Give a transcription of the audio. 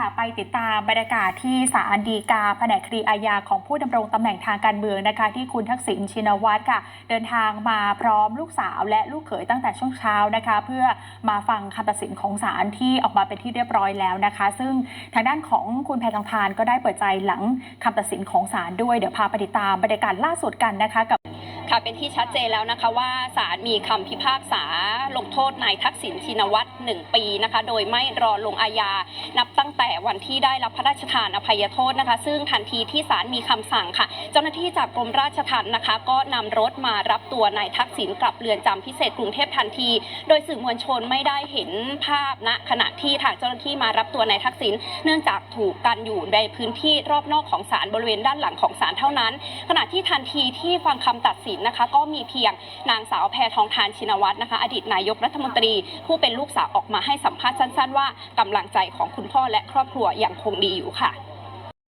ค่ะ ไปติดตามบรรยากาศที่ศาลฎีกาแผนกคดีอาญาของผู้ดำรงตำแหน่งทางการเมืองนะคะ ที่คุณทักษิณชินวัตรค่ะ เดินทางมาพร้อมลูกสาวและลูกเขยตั้งแต่ช่วงเช้านะคะ เพื่อมาฟังคำตัดสินของศาลที่ออกมาเป็นที่เรียบร้อยแล้วนะคะ ซึ่งทางด้านของคุณแพทองทานก็ได้เปิดใจหลังคำตัดสินของศาลด้วยเดี๋ยวพาไปติดตามบรรยากาศล่าสุดกันนะคะกับ ค่ะเป็นที่ชัดเจนแล้วนะคะว่าศาลมีคำพิพากษาลงโทษนายทักษิณชินวัตรหนึ่งปีนะคะโดยไม่รอลงอาญานับตั้งแต่วันที่ได้รับพระราชทานอภัยโทษนะคะ ซึ่งทันทีที่ศาลมีคำสั่งค่ะ เจ้าหน้าที่จากกรมราชทัณฑ์นะคะ ก็นำรถมารับตัวนายทักษิณกลับเรือนจำพิเศษกรุงเทพทันที โดยสื่อมวลชนไม่ได้เห็นภาพณขณะที่ทางเจ้าหน้าที่มารับตัวนายทักษิณเนื่องจากถูกกันอยู่ในพื้นที่รอบนอกของศาลบริเวณด้านหลังของศาลเท่านั้น ขณะที่ทันทีที่ฟังคำตัดสินนะคะ ก็มีเพียงนางสาวแพทองทานชินวัตรนะคะ อดีตนายกรัฐมนตรี ผู้เป็นลูกสาวออกมาให้สัมภาษณ์สั้น ๆ ว่ากำลังใจของคุณพ่อและครอบครัวยังคงดีอยู่ค่ะ